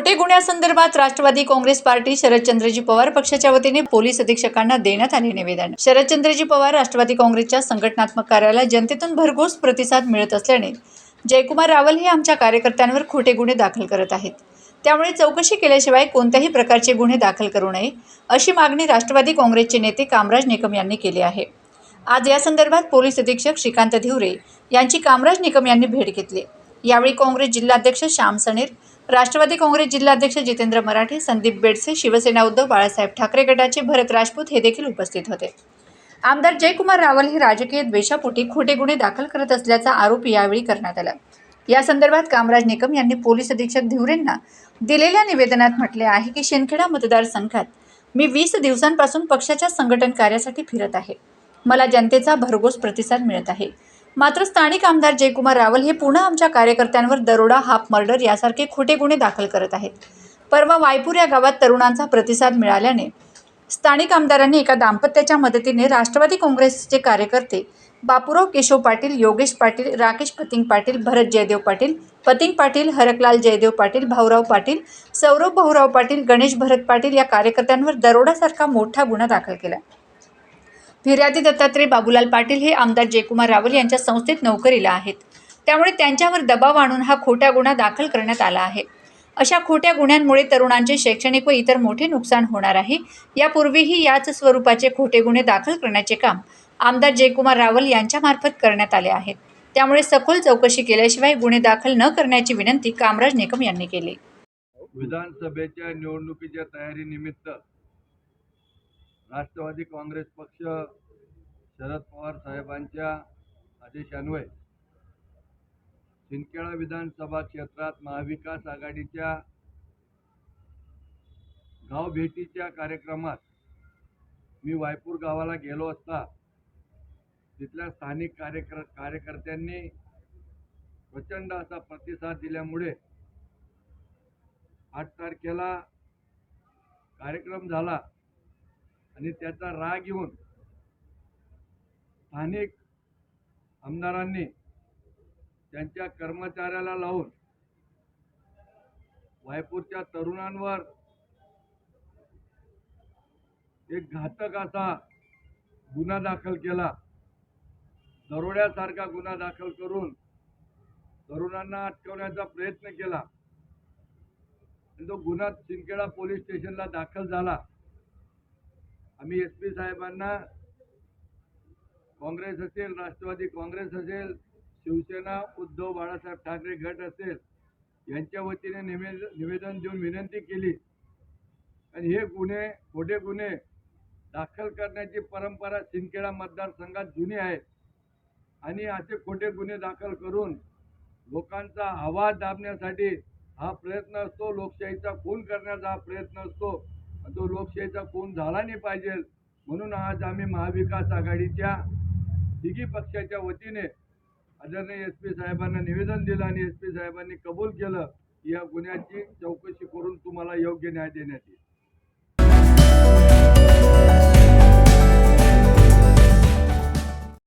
खोटे गुन्ह्यासंदर्भात Rashtrawadi Congress party Sharadchandraji Pawar पक्षाच्या वतीने पोलीस अधीक्षकांना देण्यात आले निवेदन. शरदचंद्रजी पवार राष्ट्रवादी काँग्रेसच्या संघटनात्मक कार्याला जनतेतून भरघोस प्रतिसाद मिळत असल्याने जयकुमार रावल हे आमच्या कार्यकर्त्यांवर खोटे गुन्हे दाखल करत आहेत. त्यामुळे चौकशी केल्याशिवाय कोणत्याही प्रकारचे गुन्हे दाखल करू नये अशी मागणी राष्ट्रवादी काँग्रेसचे नेते कामराज निकम यांनी केली आहे. आज या संदर्भात पोलीस अधीक्षक श्रीकांत धिवरे यांची कामराज निकम यांनी भेट घेतली. यावेळी काँग्रेस जिल्हाध्यक्ष श्याम सनेर राष्ट्रवादी काँग्रेस जिल्हाध्यक्ष जितेंद्र मराठे संदीप बेडसे शिवसेना उद्धव बाळासाहेब ठाकरे गटाचे भरत राजपूत हे देखील उपस्थित होते. आमदार जयकुमार रावल हे राजकीय द्वेषापोटी खोटे गुन्हे दाखल करत असल्याचा आरोप यावेळी करण्यात आला. या संदर्भात कामराज निकम यांनी पोलीस अधीक्षक धिवरेंना दिलेल्या निवेदनात म्हटले आहे की शिंदखेडा मतदारसंघात मी वीस दिवसांपासून पक्षाच्या संघटन कार्यासाठी फिरत आहे. मला जनतेचा भरघोस प्रतिसाद मिळत आहे. मात्र स्थानिक आमदार जयकुमार रावल हे पुन्हा आमच्या कार्यकर्त्यांवर दरोडा हाफ मर्डर यासारखे खोटे गुन्हे दाखल करत आहेत. परवा वायपूर या गावात तरुणांचा प्रतिसाद मिळाल्याने स्थानिक आमदारांनी एका दाम्पत्याच्या मदतीने राष्ट्रवादी काँग्रेसचे कार्यकर्ते बापूराव केशव पाटील योगेश पाटील राकेश पतिंग पाटील भरत जयदेव पाटील पतिंग पाटील हरकलाल जयदेव पाटील भाऊराव पाटील सौरभ भाऊराव पाटील गणेश भरत पाटील या कार्यकर्त्यांवर दरोडासारखा मोठा गुन्हा दाखल केला. फिर्यादी दत्तात्रय बाबूलाल पाटील हे आमदार जयकुमार रावल यांच्या संस्थेत नोकरीला आहेत. त्यामुळे त्यांच्यावर दबाव आणून हा खोटा गुन्हा दाखल करण्यात आला आहे. अशा खोट्या गुन्ह्यांमुळे तरुणांचे शैक्षणिक व इतर मोठे नुकसान होणार आहे. यापूर्वीही याच स्वरूपाचे खोटे गुन्हे दाखल करण्याचे काम आमदार जयकुमार रावल यांच्यामार्फत करण्यात आले आहेत त्यामुळे सखोल चौकशी केल्याशिवाय गुन्हे दाखल न करण्याची विनंती कामराज निकम यांनी केली. विधानसभेच्या निवडणुकीच्या तयारीनिमित्त राष्ट्रवादी काँग्रेस पक्ष शरद पवार साहेबांच्या आदेशान्वये शिंदखेडा विधानसभा क्षेत्रात महाविकास आघाडीच्या गाव भेटीच्या कार्यक्रमात मी वायपूर गावाला गेलो असता तिथल्या स्थानिक कार्यकर कार्यकर्त्यांनी प्रचंड असा प्रतिसाद दिल्यामुळे आठ तारखेला कार्यक्रम झाला. आणि त्याचा राग येऊन स्थानिक आमदारांनी त्यांच्या कर्मचाऱ्याला लावून वायपूरच्या तरुणांवर एक घातक असा गुन्हा दाखल केला. दरोड्यासारखा गुन्हा दाखल करून तरुणांना अटकवण्याचा प्रयत्न केला. आणि तो गुन्हा सिंदखेडा पोलीस स्टेशनला दाखल झाला. आम्ही एस पी साहेबांना काँग्रेस असेल राष्ट्रवादी काँग्रेस असेल शिवसेना उद्धव बाळासाहेब ठाकरे गट असेल यांच्या वतीने निवेद निवेदन देऊन विनंती केली. आणि हे गुन्हे खोटे गुन्हे दाखल करण्याची परंपरा सिंदखेडा मतदारसंघात जुनी आहे आणि असे खोटे गुन्हे दाखल करून लोकांचा आवाज दाबण्यासाठी हा प्रयत्न असतो लोकशाहीचा खून करण्याचा हा प्रयत्न असतो. तो लोकशाहीचा कोण झाला नाही पाहिजे. म्हणून आज आम्ही महाविकास आघाडीच्या तिघी पक्षाच्या वतीने आदरणीय एस पी साहेबांना निवेदन दिलं आणि एस पी साहेबांनी कबूल केलं या गुन्ह्याची चौकशी करून तुम्हाला योग्य न्याय देण्यात येईल.